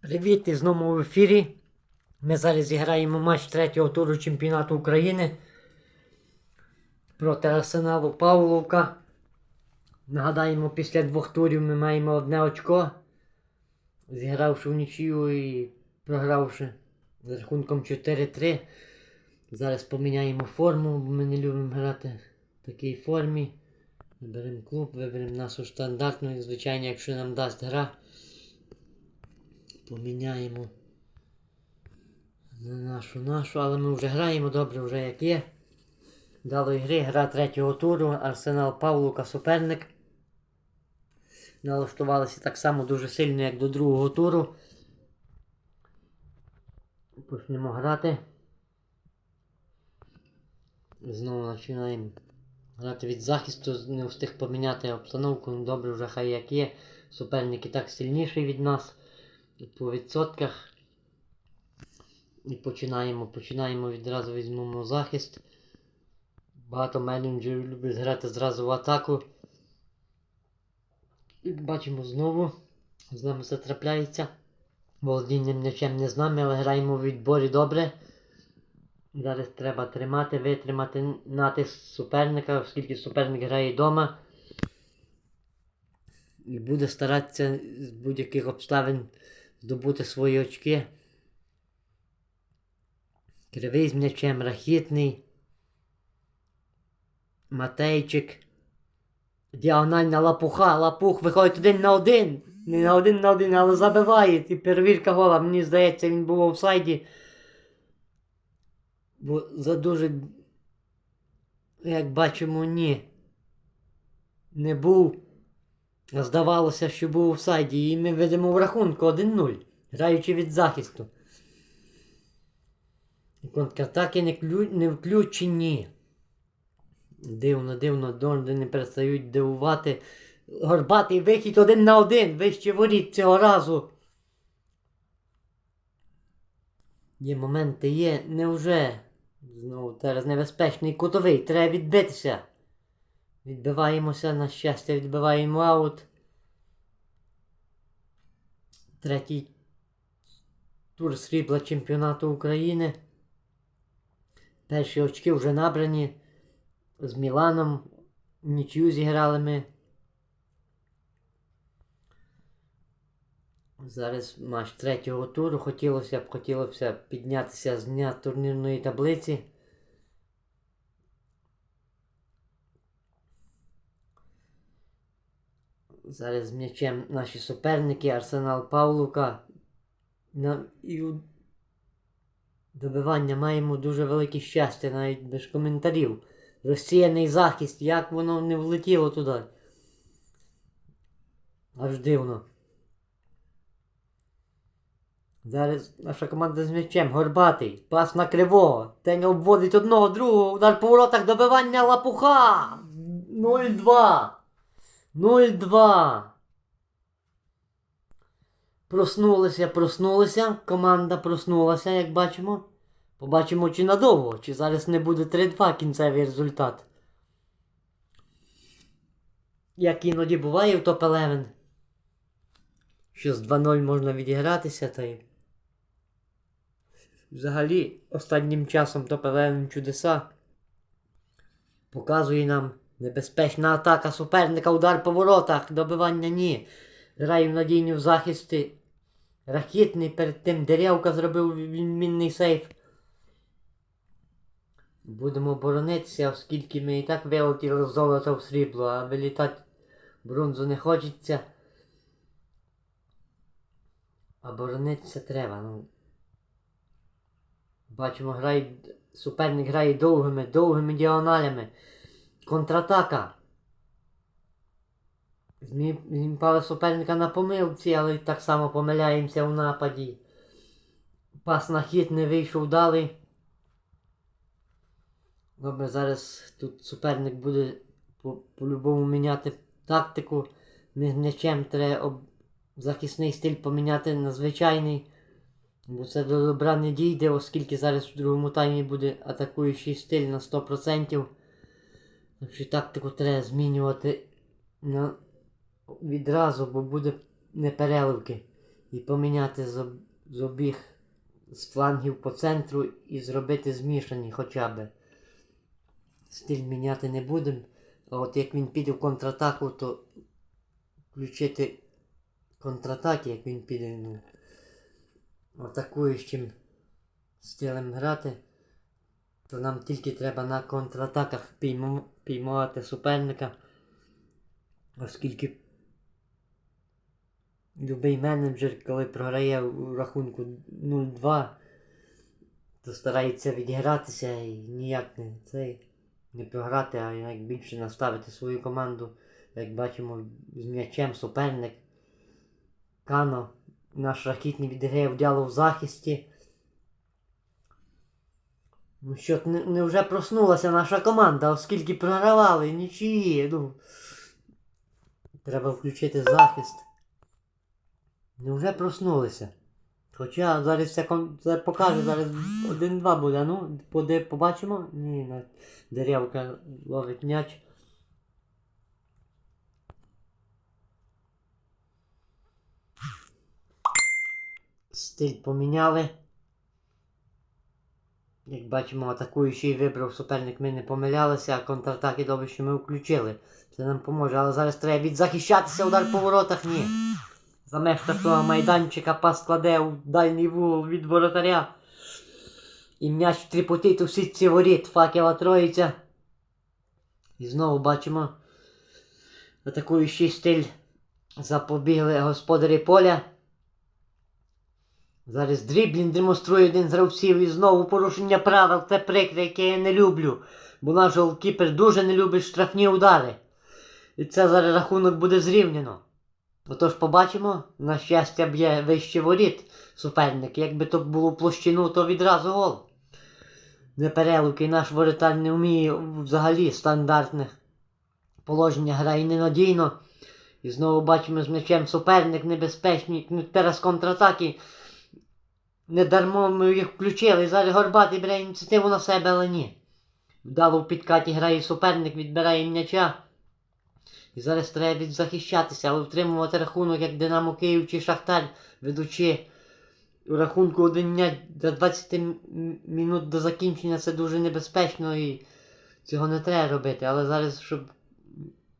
Привіт, і знову в ефірі. Ми зараз зіграємо матч третього туру чемпіонату України проти Арсеналу Павловка. Нагадаємо, після двох турів ми маємо одне очко, зігравши в нічию і програвши з рахунком 4-3. Зараз поміняємо форму, бо ми не любимо грати в такій формі. Виберемо клуб, виберемо нашу стандартну, і, звичайно, якщо нам дасть гра. Поміняємо на нашу нашу, але ми вже граємо добре, вже як є. Дало гри, гра третього туру, Арсенал Павлука суперник. Налаштувалися так само дуже сильно, як до другого туру. Почнемо грати. Знову починаємо грати від захисту, не встиг поміняти обстановку, ну добре вже хай як є. Суперник і так сильніший від нас по відсотках. І починаємо. Починаємо відразу візьмемо захист. Багато менеджерів люблять грати зразу в атаку. І бачимо знову. З нами це трапляється. Володіння м'ячем не з нами, але граємо в відборі добре. Зараз треба тримати, витримати натиск суперника, оскільки суперник грає вдома. І буде старатися з будь-яких обставин здобути свої очки. Кривий з м'ячем, рахітний. Матейчик. Діагональна лапуха. Лапух виходить один на один. Не на один на один, але забиває. І перевірка гола. Мені здається, він був у офсайді. Бо за дуже. Як бачимо, ні. Не був. Здавалося, що був у офсайді. І ми ведемо в рахунку 1-0. Граючи від захисту. Контратаки не, клю... не включені. Дивно, дивно, донди не перестають дивувати. Горбатий вихід один на один. Вище воріт цього разу. Є моменти, є. Невже? Знову зараз небезпечний кутовий. Треба відбитися. Відбиваємося, на щастя, відбиваємо аут. Третій тур срібла чемпіонату України. Перші очки вже набрані. З Міланом. Нічию зіграли ми. Зараз матч третього туру. Хотілося б, хотілося б піднятися з дня турнірної таблиці. Зараз з м'ячем наші суперники, Арсенал Павлука. На... І у добивання маємо дуже велике щастя, навіть без коментарів. Розсіяний захист, як воно не влетіло туди. Аж дивно. Зараз наша команда з м'ячем. Горбатий. Пас на кривого. Тень обводить одного, другого. Удар по воротах. Добивання лапуха. 0-2. 0-2. Проснулися, проснулися. Команда проснулася, як бачимо. Побачимо, чи надовго, чи зараз не буде 3-2 кінцевий результат. Як іноді буває в топ-11. Що з 2-0 можна відігратися, та й. Взагалі, останнім часом топ-11 чудеса. Показує нам небезпечна атака суперника, удар по воротах, добивання ні. Грає в надійні в захисті. Рахітний перед тим Деревка зробив відмінний сейф. Будемо боронитися, оскільки ми і так вилетіли з в срібло, а вилітати бронзу не хочеться. А боронитися треба. Ну. Бачимо, грає, суперник грає довгими, довгими діагоналями. Контратака. Зміпали суперника на помилці, але так само помиляємося в нападі. Пас на хід не вийшов далі. Добре, зараз тут суперник буде по- по-любому міняти тактику. Не м'ячем треба об... захисний стиль поміняти на звичайний. Бо це до добра не дійде, оскільки зараз в другому таймі буде атакуючий стиль на 100%. Так тактику треба змінювати на... відразу, бо буде непереливки. і поміняти з, об- з обіг з флангів по центру і зробити змішані хоча б. Стиль міняти не будемо. А от як він піде в контратаку, то включити контратаки, як він піде, ну, атакуючим стилем грати, то нам тільки треба на контратаках піймо- піймати суперника, оскільки любий менеджер, коли програє у рахунку 0-2, то старається відігратися і ніяк не цей не програти, а як більше наставити свою команду, як бачимо, з м'ячем суперник. Кано, наш ракітний відіграє вдяло в захисті. Ну що, не, не вже проснулася наша команда, оскільки програвали, нічиї. Ну, треба включити захист. Невже проснулися? Хоча зараз це, кон- покаже, зараз 1-2 буде. Ну, поди, побачимо. Ні, на деревка ловить м'яч. Стиль поміняли. Як бачимо, атакуючий вибрав суперник, ми не помилялися, а контратаки добре, що ми включили. Це нам поможе, але зараз треба відзахищатися, удар по воротах, ні. За меж того майданчика пас кладе у дальній вугол від воротаря. І м'яч тріпотить у сітці воріт, факела троїця. І знову бачимо атакуючий стиль. Запобігли господарі поля. Зараз дріблін демонструє один з гравців і знову порушення правил. Це прикре, яке я не люблю. Бо наш голкіпер дуже не любить штрафні удари. І це зараз рахунок буде зрівняно. Отож побачимо, на щастя б'є вище воріт суперник. Якби то було площину, то відразу гол. Неперелуки наш воротар не вміє взагалі стандартних положення грає ненадійно. І знову бачимо з м'ячем суперник небезпечний. Зараз контратаки. Не дармо ми їх включили. Зараз Горбатий бере ініціативу на себе, але ні. Вдало в підкаті грає суперник, відбирає м'яча. І зараз треба захищатися, але втримувати рахунок, як Динамо Київ чи Шахтар, ведучи у рахунку один м'яч до 20 минут до закінчення це дуже небезпечно і цього не треба робити. Але зараз, щоб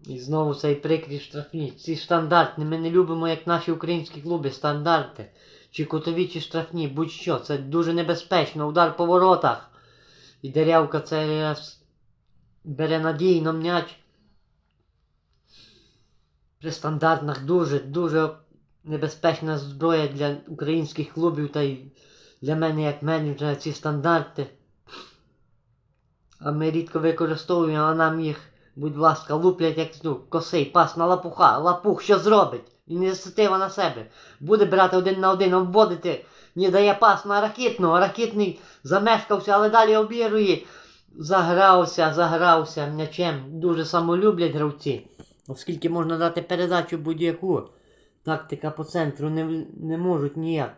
і знову цей прикрі штрафні. Ці стандартні. Ми не любимо, як наші українські клуби, стандарти. Чи кутові, чи штрафні, будь-що. Це дуже небезпечно. Удар по воротах. І деревка це раз бере надійно м'яч. При стандартах дуже, дуже небезпечна зброя для українських клубів та й для мене як менеджера ці стандарти. А ми рідко використовуємо, а нам їх, будь ласка, луплять як ну, косий, пас на лапуха. Лапух що зробить? Ініціатива на себе. Буде брати один на один, обводити. Не дає пас на ракетну, ракетний замешкався, але далі обірує. Загрався, загрався м'ячем. Дуже самолюблять гравці. Оскільки можна дати передачу будь-яку. Тактика по центру не, не можуть ніяк.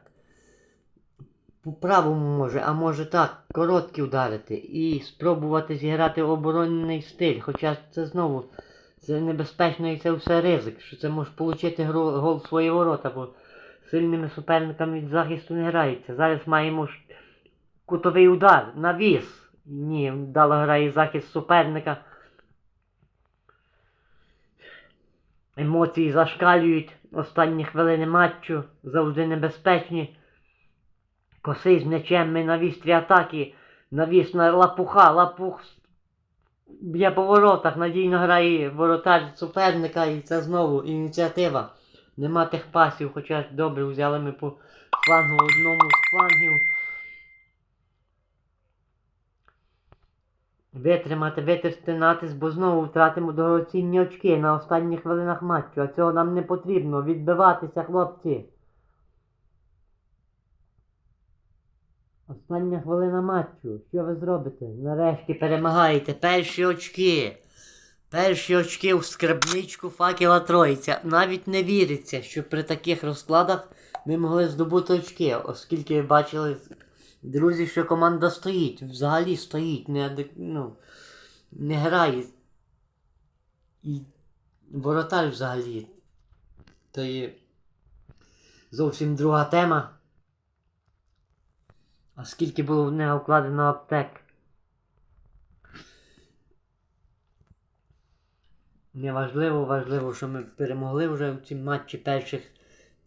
По правому може, а може так, короткі вдарити. І спробувати зіграти оборонний стиль. Хоча це знову це небезпечно і це все ризик, що це може отримати гол в свої ворота, бо сильними суперниками від захисту не грається. Зараз маємо кутовий удар, навіс. Ні, вдало грає захист суперника. Емоції зашкалюють останні хвилини матчу, завжди небезпечні. Косий з м'ячем, ми на вістрі атаки, навіс на лапуха, лапух б'є по воротах, надійно грає воротар суперника і це знову ініціатива. Нема тих пасів, хоча добре взяли ми по флангу одному з флангів. Витримати, витерти натиск, бо знову втратимо дорогоцінні очки на останніх хвилинах матчу, а цього нам не потрібно. Відбиватися, хлопці. Остання хвилина матчу. Що ви зробите? Нарешті перемагаєте. Перші очки. Перші очки в скарбничку факела Троїця. Навіть не віриться, що при таких розкладах ми могли здобути очки, оскільки ви бачили, друзі, що команда стоїть, взагалі стоїть, не, ну, не грає. І воротар взагалі. То є зовсім друга тема. А скільки було в нього вкладено аптек? Неважливо, важливо, що ми перемогли вже в цій матчі перших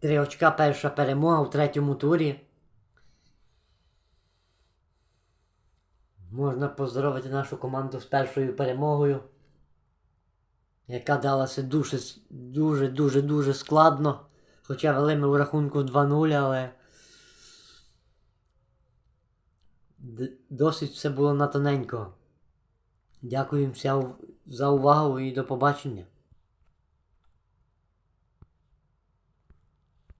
три очка, перша перемога в третьому турі. Можна поздоровити нашу команду з першою перемогою, яка далася дуже, дуже, дуже, дуже складно. Хоча вели ми у рахунку 2-0, але досить все було на тоненько. Дякую всім за увагу і до побачення.